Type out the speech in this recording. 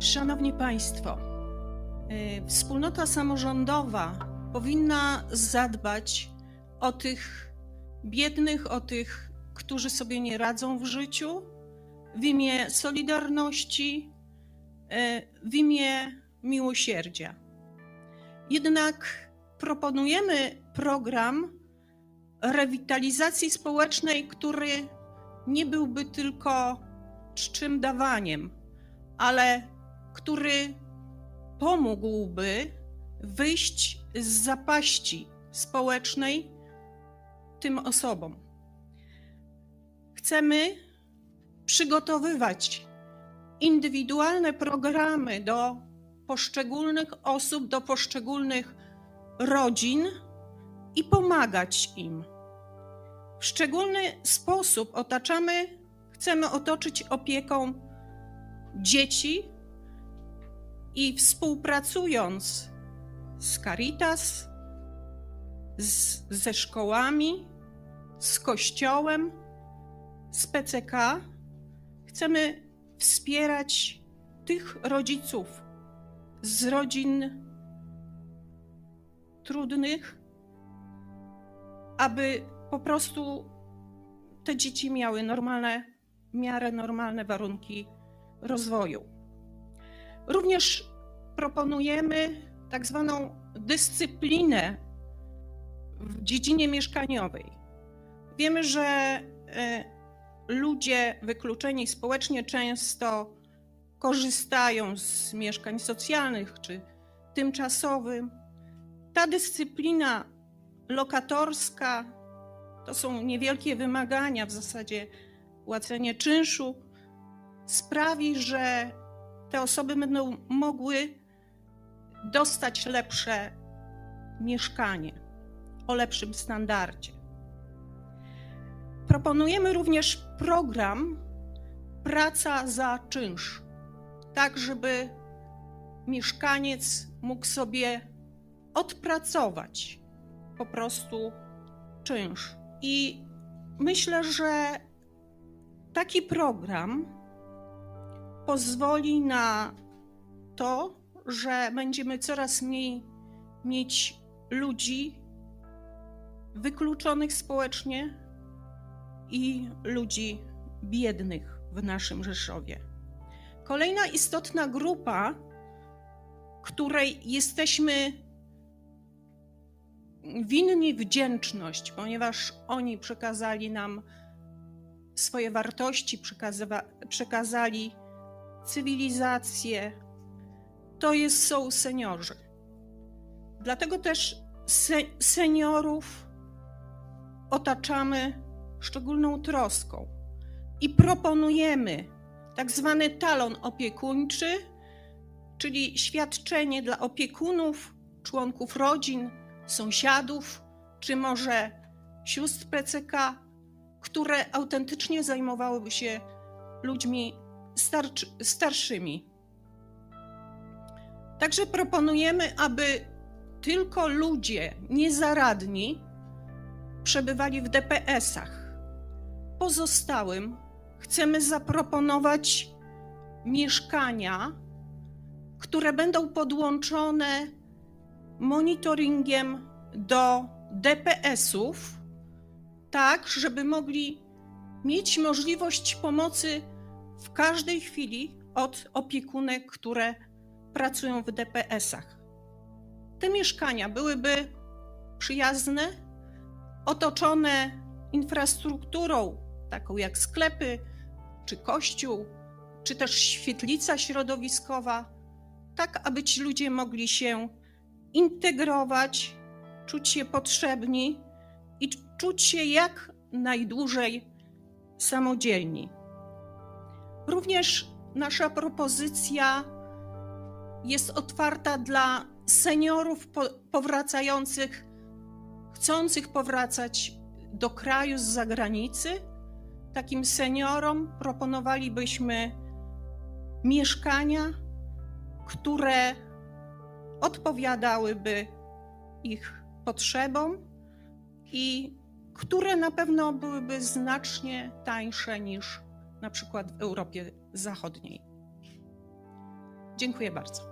Szanowni Państwo, y, wspólnota samorządowa powinna zadbać o tych biednych, o tych, którzy sobie nie radzą w życiu, w imię solidarności, y, w imię miłosierdzia. Jednak proponujemy program rewitalizacji społecznej, który nie byłby tylko czczym dawaniem, ale który pomógłby wyjść z zapaści społecznej tym osobom. Chcemy przygotowywać indywidualne programy do poszczególnych osób, do poszczególnych rodzin i pomagać im. W szczególny sposób otaczamy, chcemy otoczyć opieką dzieci i współpracując z Caritas, z, ze szkołami, z Kościołem, z PCK, chcemy wspierać tych rodziców z rodzin trudnych, aby po prostu te dzieci miały normalne, w miarę normalne warunki rozwoju. Również proponujemy tak zwaną dyscyplinę w dziedzinie mieszkaniowej. Wiemy, że e, ludzie wykluczeni społecznie często korzystają z mieszkań socjalnych czy tymczasowych. Ta dyscyplina lokatorska to są niewielkie wymagania, w zasadzie płacenie czynszu, sprawi, że te osoby będą mogły dostać lepsze mieszkanie o lepszym standardzie. Proponujemy również program Praca za czynsz, tak żeby mieszkaniec mógł sobie odpracować po prostu czynsz. I myślę, że taki program pozwoli na to, że będziemy coraz mniej mieć ludzi wykluczonych społecznie i ludzi biednych w naszym Rzeszowie. Kolejna istotna grupa, której jesteśmy winni wdzięczność, ponieważ oni przekazali nam swoje wartości, przekazali cywilizację, to jest, są seniorzy. Dlatego też se, seniorów otaczamy szczególną troską i proponujemy tak zwany talon opiekuńczy, czyli świadczenie dla opiekunów, członków rodzin, sąsiadów, czy może sióstr PCK, które autentycznie zajmowałyby się ludźmi starszymi. Także proponujemy, aby tylko ludzie niezaradni przebywali w DPS-ach. Pozostałym chcemy zaproponować mieszkania, które będą podłączone monitoringiem do DPS-ów, tak, żeby mogli mieć możliwość pomocy w każdej chwili od opiekunek, które pracują w DPS-ach. Te mieszkania byłyby przyjazne, otoczone infrastrukturą, taką jak sklepy, czy kościół, czy też świetlica środowiskowa, tak aby ci ludzie mogli się integrować, czuć się potrzebni i czuć się jak najdłużej samodzielni. Również nasza propozycja jest otwarta dla seniorów powracających, chcących powracać do kraju z zagranicy. Takim seniorom proponowalibyśmy mieszkania, które odpowiadałyby ich potrzebom i które na pewno byłyby znacznie tańsze niż na przykład w Europie Zachodniej. Dziękuję bardzo.